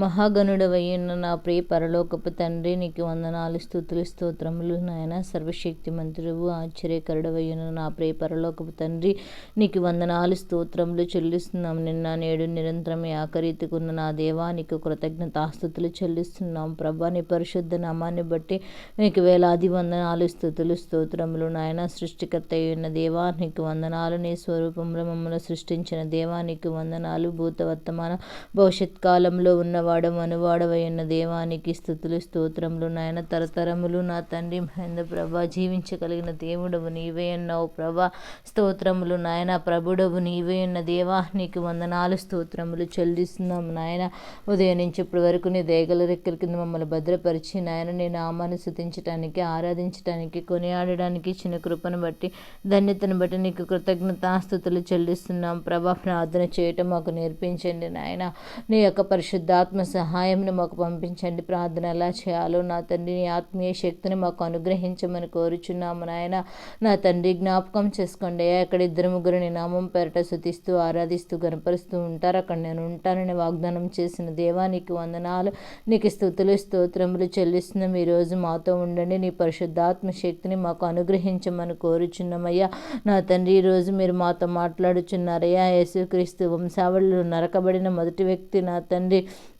మహాగణుడవయ్యున్న నా ప్రియ పరలోకపు తండ్రి నీకు వందనాలు స్థుతులు స్తోత్రములు నాయన. సర్వశక్తి మంత్రువు ఆశ్చర్యకరుడవయ్యున్న నా ప్రియ పరలోకపు తండ్రి నీకు వందనాలు స్తోత్రములు చెల్లిస్తున్నాం. నిన్న నేడు నిరంతరం ఆకరీతికున్న నా దేవా నీకు కృతజ్ఞతాస్థుతులు చెల్లిస్తున్నాం. ప్రభా నీ పరిశుద్ధ నామాన్ని బట్టి నీకు వేలాది వందనాలు స్థుతులు స్తోత్రములు నాయన. సృష్టికర్త అయిన దేవా నీకు వందనాలు నీ స్వరూపంలో మమ్మల్ని సృష్టించిన దేవా నీకు వందనాలు. భూత వర్తమాన భవిష్యత్ కాలంలో ఉన్న ఉన్నవాడు మనువాడవై ఉన్న దేవానికి స్థుతులు స్తోత్రములు నాయన తరతరములు నా తండ్రి మహేంద్ర ప్రభా జీవించగలిగిన దేవుడవు నీవే అన్నావు ప్రభా స్తోత్రములు నాయన ప్రభుడవు నీవే ఉన్న దేవా నీకు వందనాలు స్తోత్రములు చెల్లిస్తున్నాం నాయన. ఉదయం నుంచి ఇప్పటి వరకు నీ దేగల రెక్కల కింద మమ్మల్ని భద్రపరిచి నాయన నీ నామాన్ని స్థుతించడానికి ఆరాధించడానికి కొనియాడడానికి చిన్న కృపను బట్టి ధన్యతను బట్టి నీకు కృతజ్ఞతాస్థుతులు చెల్లిస్తున్నాం ప్రభా. ప్రార్థన చేయటం మాకు నేర్పించండి నాయన. నీ యొక్క పరిశుద్ధాత్మ ఆత్మ సహాయంను మాకు పంపించండి. ప్రార్థన ఎలా చేయాలో నా తండ్రి నీ ఆత్మీయ శక్తిని మాకు అనుగ్రహించమని కోరుచున్నాము నాయన. నా తండ్రి జ్ఞాపకం చేసుకోండి. అక్కడ ఇద్దరు ముగ్గురు నీ నామం పెరట శుతిస్తూ ఆరాధిస్తూ గనపరుస్తూ ఉంటారు. అక్కడ నేను ఉంటానని వాగ్దానం చేసిన దేవానికి వందనాలు నీకు స్థుతులు స్తోత్రములు చెల్లిస్తున్నాం. ఈరోజు మాతో ఉండండి. నీ పరిశుద్ధాత్మ శక్తిని మాకు అనుగ్రహించమని కోరుచున్నామయ్యా నా తండ్రి ఈరోజు మీరు మాతో మాట్లాడుచున్నారయ్యా. యేసుక్రీస్తు వంశావళిలో నరకబడిన మొదటి వ్యక్తి నా తండ్రి.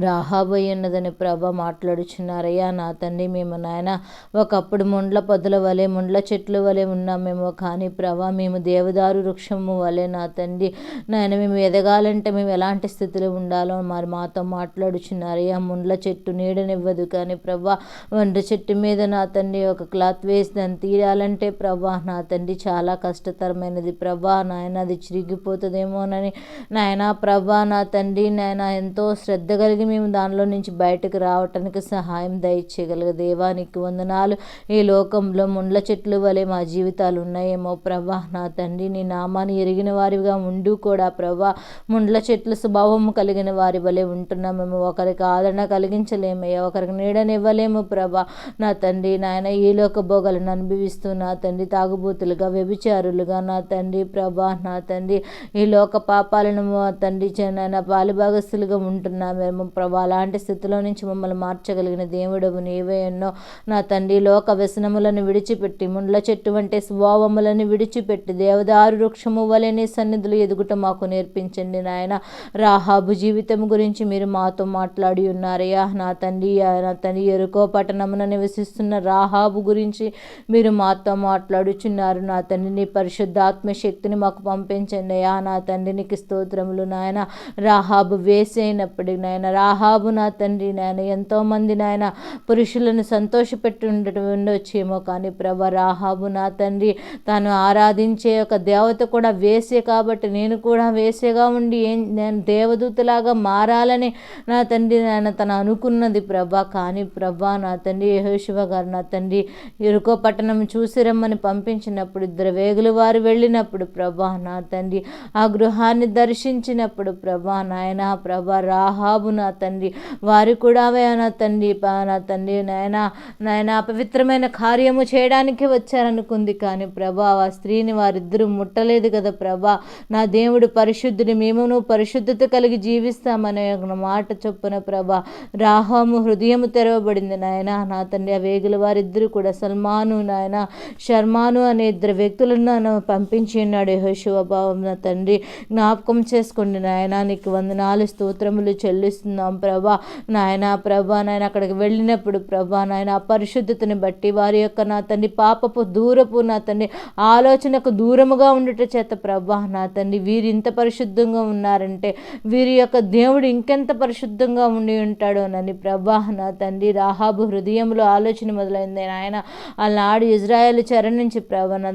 రాహాబోయి ఉన్నదని ప్రభ మాట్లాడుచున్నారయ్యా. నా తండ్రి మేము నాయన ఒకప్పుడు ముండ్ల పొదల వలె ముండ్ల చెట్లు వలె ఉన్నామేమో కానీ ప్రభా మేము దేవదారు వృక్షము వలె నా తండ్రి. నాయన మేము ఎదగాలంటే మేము ఎలాంటి స్థితిలో ఉండాలో మరి మాతో మాట్లాడుచున్నారయ్యా. ముండ్ల చెట్టు నీడనివ్వదు కానీ ప్రభా వండ్ర చెట్టు మీద నా తండ్రి ఒక క్లాత్ వేసి దాన్ని తీయాలంటే ప్రభా నా తండ్రి చాలా కష్టతరమైనది ప్రభా. నాయన అది చిరిగిపోతుందేమోనని. నాయన ప్రభా నా తండ్రి నాయన ఎంతో శ్రద్ధ కలిగి మేము దానిలో నుంచి బయటకు రావటానికి సహాయం దయచేయగలగ దేవానికి వందనాలు. ఈ లోకంలో ముండ్ల చెట్లు వలె మా జీవితాలు ఉన్నాయేమో ప్రభా. నా తండ్రి నీ నామాన్ని ఎరిగిన వారిగా ఉండు కూడా ప్రభా. ముండ్ల చెట్ల స్వభావం కలిగిన వారి వలె ఉంటున్నామేమో. ఒకరికి ఆదరణ కలిగించలేమయ్యా ఒకరికి నీడనివ్వలేము ప్రభా. నా తండ్రి నాయన ఈ లోక భోగాలను అనుభవిస్తూ నా తండ్రి తాగుబోతులుగా వ్యభిచారులుగా నా తండ్రి ప్రభా. నా తండ్రి ఈ లోక పాపాలను తండ్రి నాయన పాలుభాగస్తులుగా ఉంటున్నామేమో ప్రభా అలాంటి స్థితిలో నుంచి మమ్మల్ని మార్చగలిగిన దేవుడవు నీవే ఎన్నో. నా తండ్రి లోక వ్యసనములను విడిచిపెట్టి ముండ్ల చెట్టు వంటి స్వభావములను విడిచిపెట్టి దేవదారు వృక్షము వలె సన్నిధులు ఎదుగుట మాకు నేర్పించండి నాయన. రాహాబు జీవితం గురించి మీరు మాతో మాట్లాడి ఉన్నారయ్యా. నా తండ్రి నా తండ్రి ఎరుకో పట్టణమున నివసిస్తున్న రాహాబు గురించి మీరు మాతో మాట్లాడుచున్నారు. నా తండ్రి నీ పరిశుద్ధాత్మ శక్తిని మాకు పంపించండి అయ్యా. నా తండ్రి నీకు స్తోత్రములు నాయన. రాహాబు వేసైనప్పటికి నాయన రాహాబు నా తండ్రి నాయన ఎంతోమంది నాయన పురుషులను సంతోషపెట్టి ఉండొచ్చేమో కానీ ప్రభ రాహాబు నా తండ్రి తాను ఆరాధించే ఒక దేవత కూడా వేసే కాబట్టి నేను కూడా వేసేగా ఉండి ఏం నేను దేవదూతలాగా మారాలని నా తండ్రి నాయన తను అనుకున్నది ప్రభా. కానీ ప్రభా నా తండ్రి యహోశివ గారు నా తండ్రి ఇరుకో పట్టణం చూసి రమ్మని పంపించినప్పుడు ఇద్దరు వేగులు వారు వెళ్ళినప్పుడు ప్రభా నా తండ్రి ఆ గృహాన్ని దర్శించినప్పుడు ప్రభా నాయన ప్రభా రాహాబు నా నా తండ్రి. వారు కూడా నా తండ్రి నా తండ్రి నాయన నాయన అపవిత్రమైన కార్యము చేయడానికి వచ్చారనుకుంది. కానీ ప్రభా ఆ స్త్రీని వారిద్దరూ ముట్టలేదు కదా ప్రభా. నా దేవుడు పరిశుద్ధుని మేమును పరిశుద్ధత కలిగి జీవిస్తామనే మాట చొప్పున ప్రభా రాహము హృదయము తెరవబడింది. నాయన నా తండ్రి ఆ వేగుల వారిద్దరూ కూడా సల్మాను నాయన శర్మాను అనే ఇద్దరు వ్యక్తులను పంపించి ఉన్నాడు యహోశివభావం నా తండ్రి. జ్ఞాపకం చేసుకోండి నాయన నీకు వందనాలు స్తోత్రములు చేస్తున్నాం ప్రభా. నాయన ప్రభా నాయన అక్కడికి వెళ్ళినప్పుడు ప్రభా నాయన పరిశుద్ధతని బట్టి వారి యొక్క నా తండ్రి పాపపు దూరపు నా తండ్రి ఆలోచనకు దూరముగా ఉండట చేత ప్రభా నా తండ్రి వీరు ఇంత పరిశుద్ధంగా ఉన్నారంటే వీరి యొక్క దేవుడు ఇంకెంత పరిశుద్ధంగా ఉండి ఉంటాడోనని ప్రభా నా తండ్రి రాహాబు హృదయంలో ఆలోచన మొదలైంది. నాయన ఆనాడు ఇజ్రాయెల్ చెర నుంచి ప్రభా నా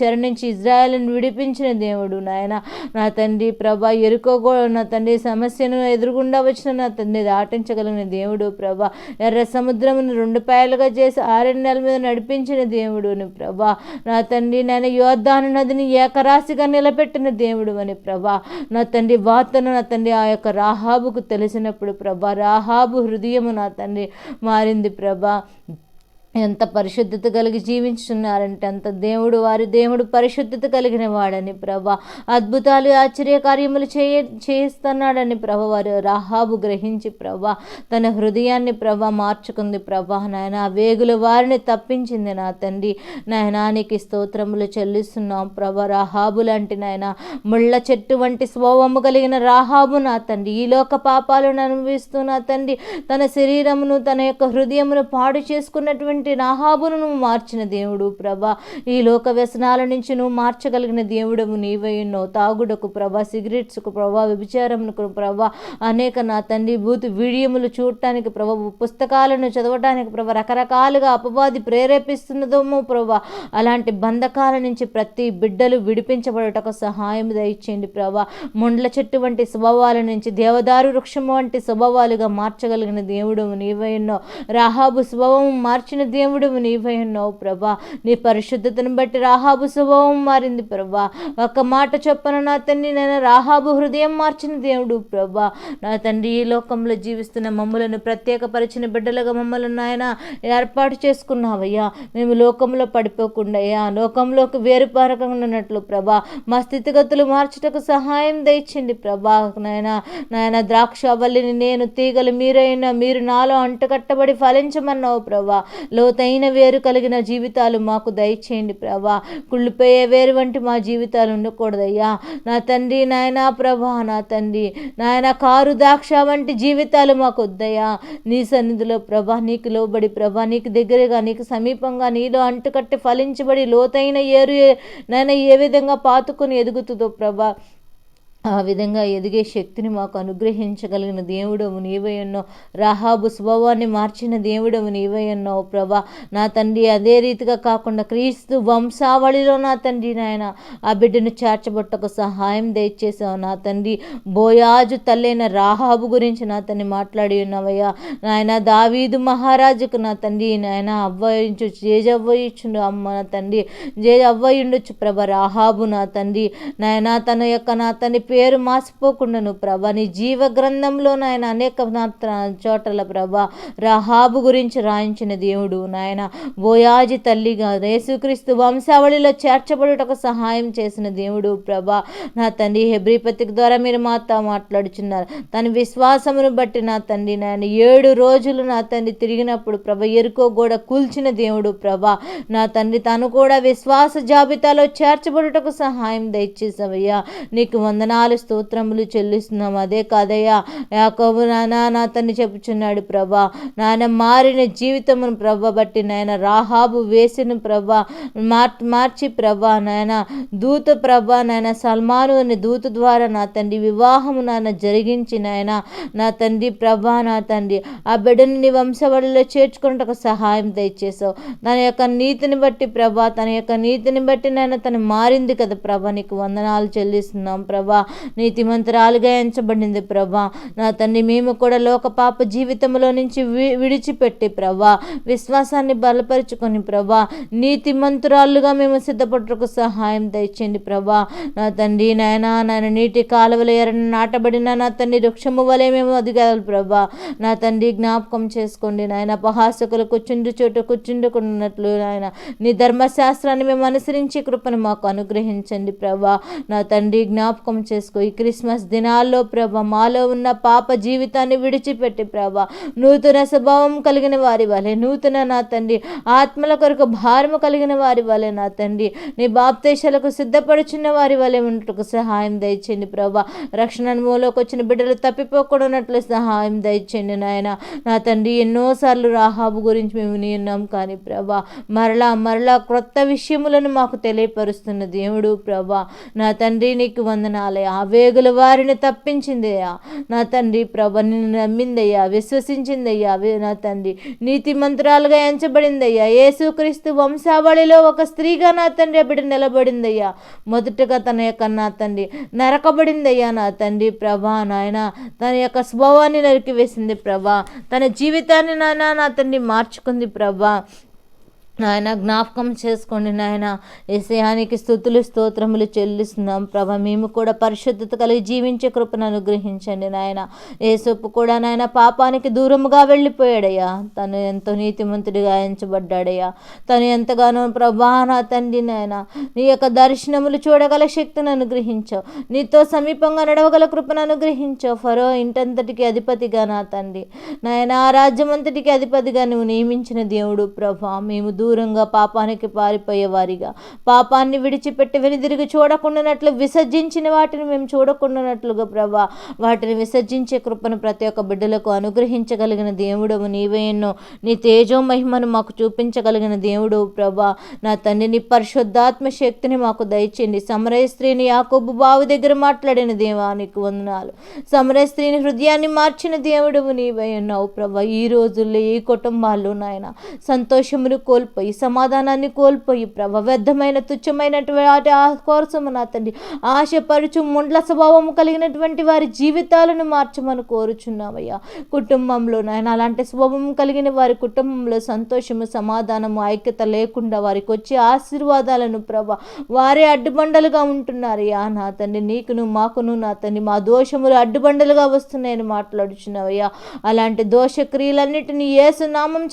చెర నుంచి ఇజ్రాయెల్ని విడిపించిన దేవుడు నాయన. నా తండ్రి ప్రభా ఎరుకోగో నా తండ్రి సమస్యను ఎదురుగుండా వచ్చిన నా తండ్రి దాటించగలిగిన దేవుడు ప్రభా. ఎర్ర సముద్రమును రెండు పాయలుగా చేసి ఆరణ్యాల మీద నడిపించిన దేవుడు అని ప్రభా. నా తండ్రి నేను యోధాను నదిని ఏకరాశిగా నిలబెట్టిన దేవుడు అని ప్రభా. నా తండ్రి వార్తను నా తండ్రి ఆ యొక్క రాహాబుకు తెలిసినప్పుడు ప్రభా రాహాబు హృదయము నా తండ్రి మారింది ప్రభా. ఎంత పరిశుద్ధత కలిగి జీవించున్నారంటే అంత దేవుడు వారి దేవుడు పరిశుద్ధత కలిగిన వాడని ప్రభ. అద్భుతాలు ఆశ్చర్య కార్యములు చేయ చేస్తున్నాడని ప్రభ. వారు రహాబు గ్రహించి ప్రభ తన హృదయాన్ని ప్రభ మార్చుకుంది ప్రభ. నాయన ఆ వేగుల వారిని తప్పించింది నా తండ్రి. నాయనానికి స్తోత్రములు చెల్లిస్తున్నాం ప్రభ. రహాబు లాంటి నాయన ముళ్ళ చెట్టు వంటి స్వభావము కలిగిన రాహాబు నా తండ్రి. ఈ లోక పాపాలను అనుభవిస్తూ నా తండ్రి తన శరీరమును తన యొక్క హృదయమును పాడు చేసుకున్నటువంటి నాహాబును నువ్వు మార్చిన దేవుడు ప్రభా. ఈ లోక వ్యసనాల నుంచి నువ్వు మార్చగలిగిన దేవుడము నీవై ఉన్నావు. తాగుడకు ప్రభా సిగరెట్స్కు ప్రభా వ్యభిచారమునకు ప్రభా అనేక నా తండ్రి బూతు వీడియోములు చూడటానికి ప్రభా పుస్తకాలను చదవటానికి ప్రభా రకరకాలుగా అపవాది ప్రేరేపిస్తున్నదేమో ప్రభా. అలాంటి బంధకాల నుంచి ప్రతి బిడ్డలు విడిపించబడటకు సహాయం దయచేయండి ప్రభా. ముండ్ల చెట్టు వంటి స్వభావాల నుంచి దేవదారు వృక్షం వంటి స్వభావాలుగా మార్చగలిగిన దేవుడు నీవై ఉన్నావు. రాహాబు స్వభావం మార్చిన దేవుడు నీవై ఉన్నావు ప్రభా. నీ పరిశుద్ధతను బట్టి రాహాబు స్వభావం మారింది ప్రభా. ఒక మాట చెప్పను నా తండ్రి నేను రాహాబు హృదయం మార్చిన దేవుడు ప్రభా. నా తండ్రి ఈ లోకంలో జీవిస్తున్న మమ్మలను ప్రత్యేకపరిచిన బిడ్డలుగా మమ్మల్ని నాయన ఏర్పాటు చేసుకున్నావయ్యా. మేము లోకంలో పడిపోకుండా అయ్యా లోకంలోకి వేరుపారకంగా ఉన్నట్లు ప్రభా. మా స్థితిగతులు మార్చుటకు సహాయం దయచండి ప్రభా. నాయన నాయన ద్రాక్షవల్లిని నేను తీగలు మీరైనా మీరు నాలో అంటుకట్టబడి ఫలించమన్నావు ప్రభా. లోతైన వేరు కలిగిన జీవితాలు మాకు దయచేయండి ప్రభా. కుళ్ళిపోయే వేరు వంటి మా జీవితాలు ఉండకూడదయ్యా. నా తండ్రి నాయన ప్రభా నా తండ్రి నాయన కారు ద్రాక్ష వంటి జీవితాలు మాకు వద్దయ్యా. నీ సన్నిధిలో ప్రభా నీకు లోబడి ప్రభా నీకు దగ్గరగా నీకు సమీపంగా నీలో అంటుకట్టి ఫలించబడి లోతైన ఏరు నాయన ఏ విధంగా పాతుకొని ఎదుగుతుందో ప్రభా. ఆ విధంగా ఎదిగే శక్తిని మాకు అనుగ్రహించగలిగిన దేవుడవు నీవై ఉన్నావు రాహాబు స్వభావాన్ని మార్చిన దేవుడవు నీవై ఉన్నావు ప్రభా నా తండ్రి అదే రీతిగా కాకుండా క్రీస్తు వంశావళిలో నా తండ్రి నాయన ఆ బిడ్డను చేర్చబట్టకు సహాయం దయచేసావు. నా తండ్రి బోయాజు తల్లైన రాహాబు గురించి నా తండ్రి మాట్లాడి ఉన్నావయ్యా. నాయన దావీదు మహారాజుకు నా తండ్రి నాయన అవ్వయించు జేజవ్వయించుండు అమ్మ నా తండ్రి జే అవ్వయుండొచ్చు ప్రభ రాహాబు నా తండ్రి. నాయన తన యొక్క నా తండ్రి పేరు మాసిపోకుండాను ప్రభా నీ జీవ గ్రంథంలో నాయన అనేక మాత్ర చోట్ల ప్రభా రహాబు గురించి రాయించిన దేవుడు నాయన. బోయాజి తల్లిగా యేసుక్రీస్తు వంశావళిలో చేర్చబడుటకు సహాయం చేసిన దేవుడు ప్రభా నా తండ్రి హెబ్రిపతికి ద్వారా మీరు మాతో మాట్లాడుచున్నారు. తన విశ్వాసమును బట్టి నా తండ్రి నాయన ఏడు రోజులు నా తండ్రి తిరిగినప్పుడు ప్రభ ఎరుకో గోడ కూల్చిన దేవుడు ప్రభా నా తండ్రి తను కూడా విశ్వాస జాబితాలో చేర్చబడుటకు సహాయం దయచేసవయ్యా నీకు వందనాలు స్తోత్రములు చెల్లిస్తున్నాం. అదే కాదయ్యా యాకోబు నాన్న నా చెప్పుచున్నాడు ప్రభా. నాయన మారిన జీవితమును ప్రభ బట్టి నాయన రాహాబు వేసిన ప్రభా మార్ మార్చి ప్రభా నాయన దూత ప్రభా నాయన సల్మాను అనే దూత ద్వారా నా తండ్రి వివాహము నాయన జరిగించి నాయన నా తండ్రి ప్రభా నా తండ్రి ఆ బిడ్డని నీ వంశవళిలో చేర్చుకున్నటకు సహాయం దయచేసావు తన యొక్క నీతిని బట్టి ప్రభా తన యొక్క నీతిని బట్టి నాయన తను మారింది కదా ప్రభ. నీకు వందనాలు చెల్లిస్తున్నాం ప్రభా. నీతిమంతురాలుగా ఎంచబడింది ప్రభా నా తండ్రి మేము కూడా లోక పాప జీవితంలో నుంచి వి విడిచిపెట్టి ప్రభా విశ్వాసాన్ని బలపరుచుకొని ప్రభా నీతిమంతురాలుగా మేము సిద్ధపడటకు సహాయం తెచ్చింది ప్రభా నా తండ్రి నాయన నాయన నీటి కాలువలు ఎరని నాటబడిన నా తండ్రి వృక్షము వలె మేము అదిగాలి ప్రభా నా తండ్రి జ్ఞాపకం చేసుకోండి నాయన. అపహాసకులు కూర్చుండు చోటు కూర్చుండుకున్నట్లు నాయన. నీ ధర్మశాస్త్రాన్ని మేము అనుసరించి కృపను మాకు అనుగ్రహించండి ప్రభా నా తండ్రి జ్ఞాపకం చేసుకో. ఈ క్రిస్మస్ దినాల్లో ప్రభ మాలో ఉన్న పాప జీవితాన్ని విడిచిపెట్టి ప్రభ నూతన స్వభావం కలిగిన వారి వలె నూతన నా తండ్రి ఆత్మల కొరకు భారము కలిగిన వారి వలె నా తండ్రి నీ బాప్తేశాలకు సిద్ధపడుచున్న వారి వలె ఉన్నట్టుకు సహాయం దయచేయండి ప్రభా. రక్షణ అనుభవంలోకి వచ్చిన బిడ్డలు తప్పిపోకుండా సహాయం దయచేయండి నాయన. నా తండ్రి ఎన్నోసార్లు రాహాబు గురించి మేము విని ఉన్నాం కానీ ప్రభా మరలా మరలా క్రొత్త విషయములను మాకు తెలియపరుస్తున్న దేవుడు ప్రభా. నా తండ్రి నీకు వందనాలయ. ఆవేగుల వారిని తప్పించిందయ్యా. నా తండ్రి ప్రభ నిన్ను నమ్మిందయ్యా. విశ్వసించిందయ్యా. నా తండ్రి నీతి మంత్రాలుగా ఎంచబడిందయ్యా. యేసుక్రీస్తు వంశావళిలో ఒక స్త్రీగా నా తండ్రి ఆ బిడ్డ నిలబడిందయ్యా. మొదటగా తన యొక్క నా తండ్రి నరకబడిందయ్యా నా తండ్రి ప్రభా నాయన. తన యొక్క స్వభావాన్ని నరికివేసింది ప్రభా. తన జీవితాన్ని నాయన నా తండ్రి మార్చుకుంది ప్రభా. నాయన జ్ఞాపకం చేసుకోండి నాయన. ఏసయానికి స్థుతులు స్తోత్రములు చెల్లిస్తున్నాం. ప్రభ మేము కూడా పరిశుద్ధత కలిగి జీవించే కృపను అనుగ్రహించండి నాయన. ఏసొప్పు కూడా నాయన పాపానికి దూరముగా వెళ్ళిపోయాడయ్యా. తను ఎంతో నీతిమంతుడిగా ఎంచబడ్డాడయ్యా. తను ఎంతగానో ప్రభా నా తండ్రి నాయన. నీ యొక్క దర్శనములు చూడగల శక్తిని అనుగ్రహించావు. నీతో సమీపంగా నడవగల కృపను అనుగ్రహించావు. ఫరో ఇంటంతటికి అధిపతిగా నా తండ్రి. నాయన ఆ రాజ్యమంతటికి అధిపతిగా నువ్వు నియమించిన దేవుడు ప్రభా. మేము దూరంగా పాపానికి పారిపోయేవారిగా పాపాన్ని విడిచిపెట్టి వెనుదిరిగి చూడకుండానట్లు విసర్జించిన వాటిని మేము చూడకుండానట్లుగా ప్రభా వాటిని విసర్జించే కృపను ప్రతి ఒక్క బిడ్డలకు అనుగ్రహించగలిగిన దేవుడవు నీవే ఎన్నో. నీ తేజో మహిమను మాకు చూపించగలిగిన దేవుడు ప్రభా నా తండ్రి నీ పరిశుద్ధాత్మ శక్తిని మాకు దయచేయండి. సమరయ స్త్రీని యాకోబు బావు దగ్గర మాట్లాడిన దేవా నీకు వందనాలు. సమరయ స్త్రీని హృదయాన్ని మార్చిన దేవుడవు నీవే ఉన్నావు ప్రభా ఈ రోజుల్లో ఈ కుటుంబాల్లో నాయన సంతోషమును కోల్పోయి సమాధానాన్ని కోల్పోయి ప్రభ వ్యర్థమైన తుచ్చమైనటువంటి ఆ కోసము నా తండ్రి ఆశపరుచు ముండ్ల స్వభావము కలిగినటువంటి వారి జీవితాలను మార్చమని కోరుచున్నామయ్యా కుటుంబంలో నాయన అలాంటి స్వభావం కలిగిన వారి కుటుంబంలో సంతోషము సమాధానము ఐక్యత లేకుండా వారికి వచ్చే ఆశీర్వాదాలను ప్రభ వారే అడ్డుబండలుగా ఉంటున్నారయ్యా నా తండ్రి. నీకును మాకును నా తండ్రి మా దోషములు అడ్డుబండలుగా వస్తున్నాయని మాట్లాడుచున్నావయ్యా. అలాంటి దోష క్రియలన్నిటిని ఏసు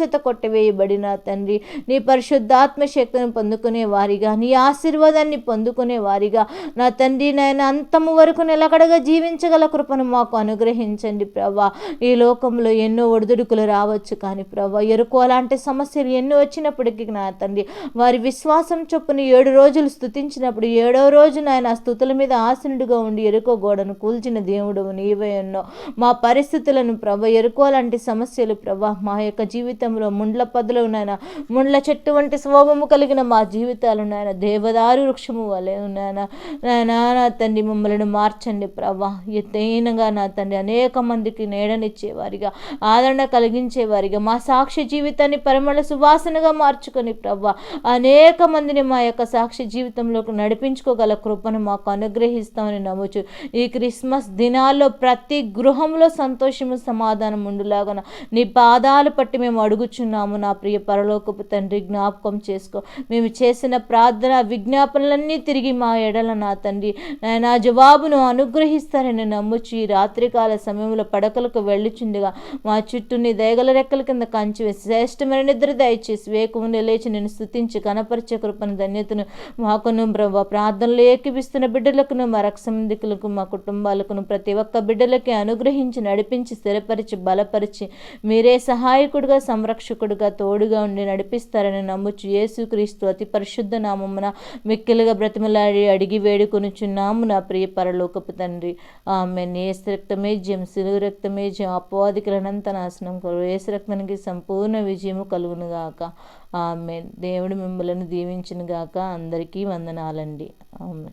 చేత కొట్టివేయబడిన తండ్రి. నీ పరిశుద్ధాత్మ శక్తిని పొందుకునే వారిగా నీ ఆశీర్వాదాన్ని పొందుకునే వారిగా నా తండ్రి నాయన అంతము వరకు నిలకడగా జీవించగల కృపను మాకు అనుగ్రహించండి ప్రభా. ఈ లోకంలో ఎన్నో ఒడిదుడుకులు రావచ్చు కానీ ప్రభా ఎరుకు అలాంటి సమస్యలు ఎన్నో వచ్చినప్పటికీ నా తండ్రి వారి విశ్వాసం చొప్పున ఏడు రోజులు స్థుతించినప్పుడు ఏడో రోజు నాయన ఆ స్థుతుల మీద ఆసనుడిగా ఉండి ఎరుకో గోడను కూల్చిన దేవుడు నీవే ఎన్నో. మా పరిస్థితులను ప్రభ ఎరుకో లాంటి సమస్యలు ప్రభా మా యొక్క జీవితంలో ముండ్ల పదులు నాయన ముండ్ల చెట్టు వంటి స్వభావము కలిగిన మా జీవితాలు నాయన దేవదారు వృక్షము వలె నాయన నాయన నా తండ్రి మమ్మల్ని మార్చండి ప్రభా. ఎత్తైనగా నా తండ్రి అనేక మందికి నీడనిచ్చేవారిగా ఆదరణ కలిగించేవారిగా మా సాక్షి జీవితాన్ని పరిమళ సువాసనగా మార్చుకొని ప్రభా. అనేక మందిని మా యొక్క సాక్షి జీవితంలోకి నడిపించుకోగల కృపను మాకు అనుగ్రహిస్తామని నమ్ముచు ఈ క్రిస్మస్ దినాల్లో ప్రతి గృహంలో సంతోషము సమాధానం ఉండులాగన నీ పాదాలు పట్టి మేము అడుగుచున్నాము నా ప్రియ పరలోకపు తండ్రి. జ్ఞాపకం చేసుకో. మేము చేసిన ప్రార్థన విజ్ఞాపనలన్నీ తిరిగి మా ఎడల నా తండ్రి. నా జవాబును అనుగ్రహిస్తారని నమ్ముచు ఈ రాత్రికాల సమయంలో పడకలకు వెళ్ళుచుండగా మా చుట్టూని దయగల రెక్కల కింద కంచి వేసి శ్రేష్టమైన నిద్ర దయచేసి వేకుముందే లేచి నేను స్థుతించి కనపరిచే కృపను ధన్యతను మాకును బ్రవ్వ ప్రార్థనలు ఏకిపిస్తున్న బిడ్డలకును మా రక్షమందికులకు మా కుటుంబాలకును ప్రతి ఒక్క బిడ్డలకి అనుగ్రహించి నడిపించి స్థిరపరిచి బలపరిచి మీరే సహాయకుడిగా సంరక్షకుడిగా తోడుగా ఉండి నడిపిస్తారు చేస్తారని నమ్ముచు యేసుక్రీస్తు అతి పరిశుద్ధ నామమున మిక్కిలుగా బ్రతిమలాడి అడిగి వేడుకొనుచున్నాము నా ప్రియ పరలోకపు తండ్రి. ఆమె ఏసు రక్తమే జయం సిలువు రక్తమే జయం అపవాదికులనంత నాశనం కలుగు. ఏసు రక్తానికి సంపూర్ణ విజయము కలుగును గాక. ఆమె దేవుడు మిమ్మలను దీవించిన గాక. అందరికీ వందనాలండి. ఆమె